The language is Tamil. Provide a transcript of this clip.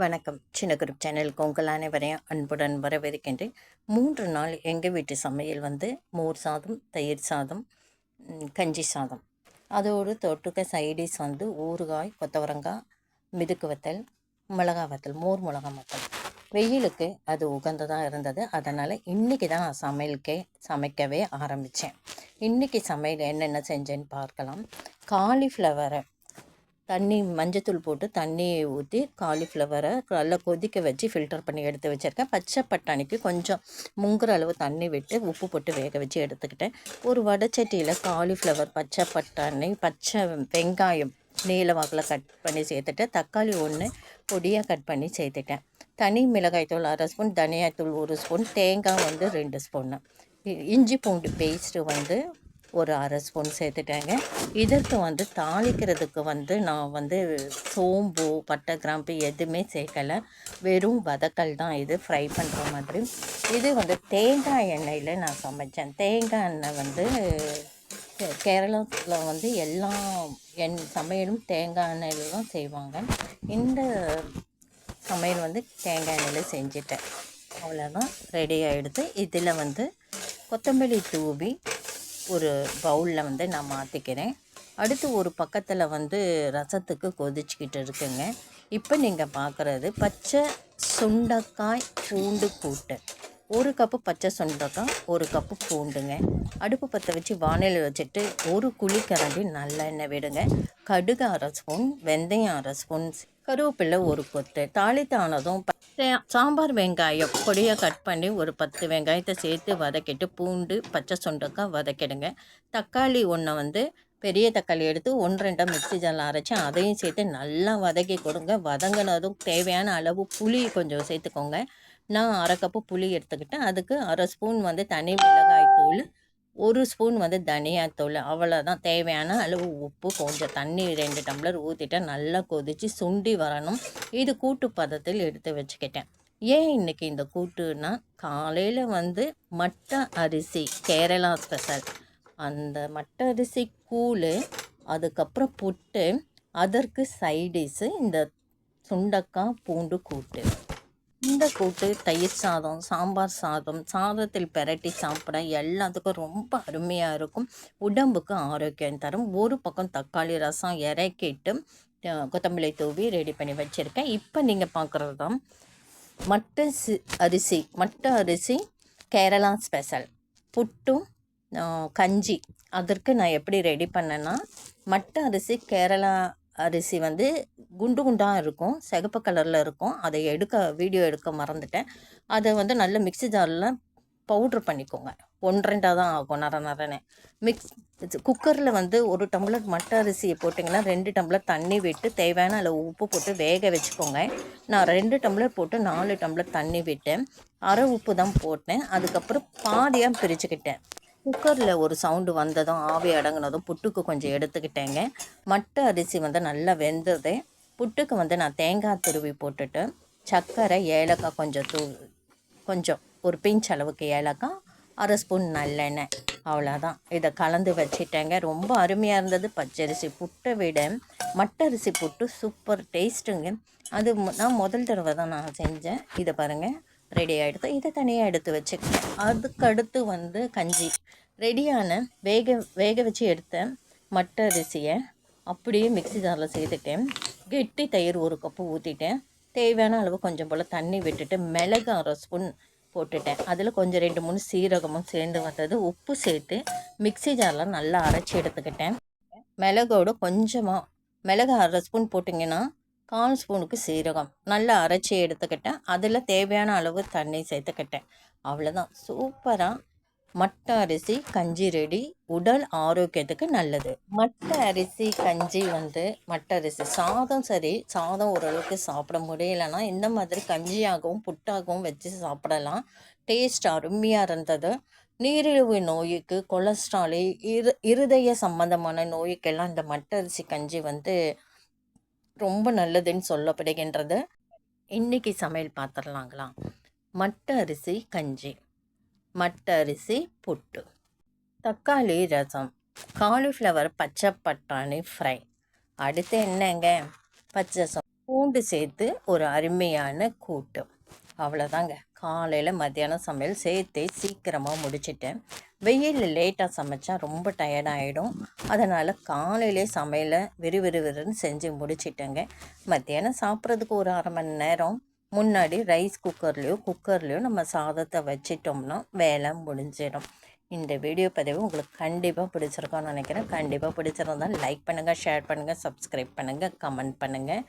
வணக்கம். சின்ன குரூப் சேனலுக்கு உங்கள் அனைவரையும் அன்புடன் வரவேற்கின்றேன். மூன்று நாள் எங்கள் வீட்டு சமையல் வந்து மோர் சாதம் தயிர் சாதம் கஞ்சி சாதம். அதோடு தொட்டுக்க சைடிஸ் வந்து ஊறுகாய் கொத்தவரங்காய் மிதுக்கு வத்தல் மிளகா வத்தல் மோர் மிளகா வத்தல். வெயிலுக்கு அது உகந்ததாக இருந்தது. அதனால் இன்றைக்கி தான் நான் சமையலுக்கே சமைக்கவே ஆரம்பித்தேன் இன்றைக்கி சமையல் என்னென்ன செஞ்சேன்னு பார்க்கலாம். காலிஃப்ளவரை தண்ணி மஞ்சத்தூள் போட்டு தண்ணி ஊற்றி காலிஃப்ளவரை நல்லா கொதிக்க வச்சு ஃபில்டர் பண்ணி எடுத்து வச்சுருக்கேன். பச்சை பட்டாணிக்கு கொஞ்சம் முங்குற அளவு தண்ணி விட்டு உப்பு போட்டு வேக வச்சு எடுத்துக்கிட்டேன். ஒரு வடைச்சட்டியில் காலிஃப்ளவர் பச்சை பட்டாணி பச்சை வெங்காயம் நீல வாக்கில் கட் பண்ணி சேர்த்துட்டு தக்காளி ஒன்று பொடியாக கட் பண்ணி சேர்த்துட்டேன். தனி மிளகாய்த்தூள் அரை ஸ்பூன் தனியாத்தூள் ஒரு ஸ்பூன் தேங்காய் வந்து ரெண்டு ஸ்பூன்னு இஞ்சி பூண்டு பேஸ்ட்டு வந்து ஒரு அரை ஸ்பூன் சேர்த்துட்டேங்க. இதற்கு வந்து தாளிக்கிறதுக்கு வந்து நான் வந்து சோம்பு பட்டை கிராம்பு எதுவுமே சேர்க்கலை. வெறும் வதக்கல் தான் இது ஃப்ரை பண்ணுற மாதிரி. இது வந்து தேங்காய் எண்ணெயில் நான் சமைச்சேன். தேங்காய் எண்ணெய் வந்து கேரளத்தில் வந்து எல்லா எண் சமையலும் தேங்காய் எண்ணெயில் தான் செய்வாங்க. இந்த சமையல் வந்து தேங்காய் எண்ணெயில் செஞ்சுட்டேன். அவ்வளோதான் ரெடி ஆகிடுது இதில் வந்து கொத்தமல்லி தூவி ஒரு பவுலில் வந்து நான் மாற்றிக்கிறேன் அடுத்து ஒரு பக்கத்தில் வந்து ரசத்துக்கு கொதிச்சுக்கிட்டு இருக்குங்க. இப்போ நீங்கள் பார்க்குறது பச்சை சுண்டக்காய் பூண்டு கூட்டு. ஒரு கப்பு பச்சை சுண்டக்காய் ஒரு கப்பு பூண்டுங்க. அடுப்பு பற்ற வச்சு வானிலை வச்சுட்டு ஒரு குழிக்கரண்டி நல்லெண்ணெய் விடுங்க. கடுகு அரை ஸ்பூன் வெந்தயம் அரை ஸ்பூன் கருவேப்பிலை ஒரு கொத்து தாளித்தானதும் சாம்பார் வெங்காயம் பொடியை கட் பண்ணி ஒரு பத்து வெங்காயத்தை சேர்த்து வதக்கிட்டு பூண்டு பச்சை சுண்டக்காய் வதக்கிடுங்க. தக்காளி ஒன்றை வந்து பெரிய தக்காளி எடுத்து ஒன்று ரெண்டாக மிக்சி ஜாரில் அரைச்சி அதையும் சேர்த்து நல்லா வதக்கி கொடுங்க. வதங்கினதும் தேவையான அளவு புளி கொஞ்சம் சேர்த்துக்கோங்க. நான் அரை கப்பு புளி எடுத்துக்கிட்டேன். அதுக்கு அரை ஸ்பூன் வந்து தனி மிளகாய் தூள் ஒரு ஸ்பூன் வந்து தனியாத்தூள் அவ்வளோதான் தேவையான அளவு உப்பு கொஞ்சம் தண்ணி ரெண்டு டம்ளர் ஊற்றிட்டு நல்லா கொதித்து சுண்டி வரணும். இது கூட்டு பதத்தில் எடுத்து வச்சுக்கிட்டேன். ஏன் இன்னைக்கு இந்த கூட்டுனா காலையில் வந்து மட்டை அரிசி கேரளா ஸ்பெஷல். அந்த மட்டை அரிசி கூழ் அதுக்கப்புறம் புட்டு அதற்கு சைடிஷு இந்த சுண்டக்காய் பூண்டு கூட்டு. இந்த கூட்டு தயிர் சாதம் சாம்பார் சாதம் சாதத்தில் பெரட்டி சாப்பிட எல்லாத்துக்கும் ரொம்ப அருமையாக இருக்கும். உடம்புக்கு ஆரோக்கியம் தரும். ஒரு பக்கம் தக்காளி ரசம் இறக்கிட்டு கொத்தமல்லி தூவி ரெடி பண்ணி வச்சுருக்கேன். இப்போ நீங்கள் பார்க்குறது தான் மட்டை சி அரிசி மட்டை அரிசி கேரளா ஸ்பெஷல். புட்டும் கஞ்சி. அதற்கு நான் எப்படி ரெடி பண்ணேன்னா மட்டை அரிசி கேரளா அரிசி வந்து குண்டு குண்டாக இருக்கும் சிகப்பு கலரில் இருக்கும். அதை எடுக்க வீடியோ எடுக்க மறந்துட்டேன். அதை வந்து நல்ல மிக்ஸி ஜாரில் பவுட்ரு பண்ணிக்கோங்க. ஒன்றரெண்டாக தான் ஆகும் நர நரன்னு. மிக்ஸ் குக்கரில் வந்து ஒரு டம்ளர் மட்டை அரிசியை போட்டிங்கன்னா ரெண்டு டம்ளர் தண்ணி விட்டு தேவையான அளவு உப்பு போட்டு வேக வச்சுக்கோங்க. நான் ரெண்டு டம்ளர் போட்டு நாலு டம்ளர் தண்ணி விட்டேன். அரை உப்பு தான் போட்டேன். அதுக்கப்புறம் பாதியாக பிரிச்சுக்கிட்டேன். குக்கரில் ஒரு சவுண்டு வந்ததும் ஆவி அடங்கினதும் புட்டுக்கு கொஞ்சம் எடுத்துக்கிட்டேங்க. மட்டை அரிசி வந்து நல்லா வெந்தது. புட்டுக்கு வந்து நான் தேங்காய் துருவி போட்டுட்டு சர்க்கரை ஏலக்காய் கொஞ்சம் தூ கொஞ்சம் ஒரு பிஞ்ச் அளவுக்கு ஏலக்காய் அரை ஸ்பூன் நல்லெண்ணெய் அவ்வளோதான். இதை கலந்து வச்சிட்டேங்க. ரொம்ப அருமையாக இருந்தது. பச்சரிசி புட்டை விட மட்டரிசி புட்டு சூப்பர் டேஸ்ட்டுங்க. அது நான் முதல் தடவை தான் நான் செஞ்சேன். இதை பாருங்கள் ரெடி ஆகிடுது இதை தனியாக எடுத்து வச்சுக்கிட்டேன் அதுக்கடுத்து வந்து கஞ்சி. ரெடியான வேக வேக வச்சு எடுத்த மட்டை அரிசியை அப்படியே மிக்ஸி ஜாரில் சேர்த்துட்டேன். கெட்டி தயிர் ஒரு கப்பு ஊற்றிட்டேன் தேவையான அளவு கொஞ்சம் போல் தண்ணி விட்டுட்டு மிளகு அரை ஸ்பூன் போட்டுட்டேன். அதில் கொஞ்சம் ரெண்டு மூணு சீரகமும் சேர்ந்து வந்தது. உப்பு சேர்த்து மிக்ஸி ஜாரில் நல்லா அரைச்சி எடுத்துக்கிட்டேன். மிளகோட கொஞ்சமாக மிளகு அரை ஸ்பூன் போட்டிங்கன்னா கால் ஸ்பூனுக்கு சீரகம். நல்லா அரைச்சி எடுத்துக்கிட்டேன். அதில் தேவையான அளவு தண்ணி சேர்த்துக்கிட்டேன். அவ்வளோதான் சூப்பராக மட்டை அரிசி கஞ்சி ரெடி. உடல் ஆரோக்கியத்துக்கு நல்லது. மட்டை அரிசி கஞ்சி வந்து மட்டை அரிசி. சாதம் சரி சாதம் ஓரளவுக்கு சாப்பிட முடியலைன்னா இந்த மாதிரி கஞ்சியாகவும் புட்டாகவும் வச்சு சாப்பிடலாம். டேஸ்ட் அருமையாக இருந்தது. நீரிழிவு நோய்க்கு கொலஸ்ட்ராலு இரு இருதய சம்பந்தமான நோய்க்கெல்லாம் இந்த மட்டை அரிசி கஞ்சி வந்து ரொம்ப நல்லதுன்னு சொல்லப்படுகின்றது. இன்றைக்கி சமையல் பார்த்துடலாங்களா மட்டை அரிசி கஞ்சி. மட்டை அரிசி புட்டு. தக்காளி ரசம். காலிஃப்ளவர் பச்சை பட்டாணி ஃப்ரை. அடுத்து என்னங்க? பச்சை பூண்டு பூண்டு சேர்த்து ஒரு அருமையான கூட்டு. அவ்வளோதாங்க காலையில் மத்தியானம் சமையல் சேர்த்தே சீக்கிரமாக முடிச்சிட்டேன். வெயிலில் லேட்டாக சமைச்சா ரொம்ப டயர்டாகிடும் அதனால் காலையிலே சமையலை விறுவிறுவிறுன்னு செஞ்சு முடிச்சிட்டேங்க. மத்தியானம் சாப்பிட்றதுக்கு ஒரு அரை மணி நேரம். முன்னாடி ரைஸ் குக்கர்லேயோ குக்கர்லேயோ நம்ம சாதத்தை வச்சிட்டோம்னா வேலை முடிஞ்சிடும். இந்த வீடியோ பதிவு உங்களுக்கு கண்டிப்பாக பிடிச்சிருக்கோன்னு நினைக்கிறேன். கண்டிப்பாக பிடிச்சிருந்தால் லைக் பண்ணுங்கள் ஷேர் பண்ணுங்கள் சப்ஸ்கிரைப் பண்ணுங்கள் கமெண்ட் பண்ணுங்கள்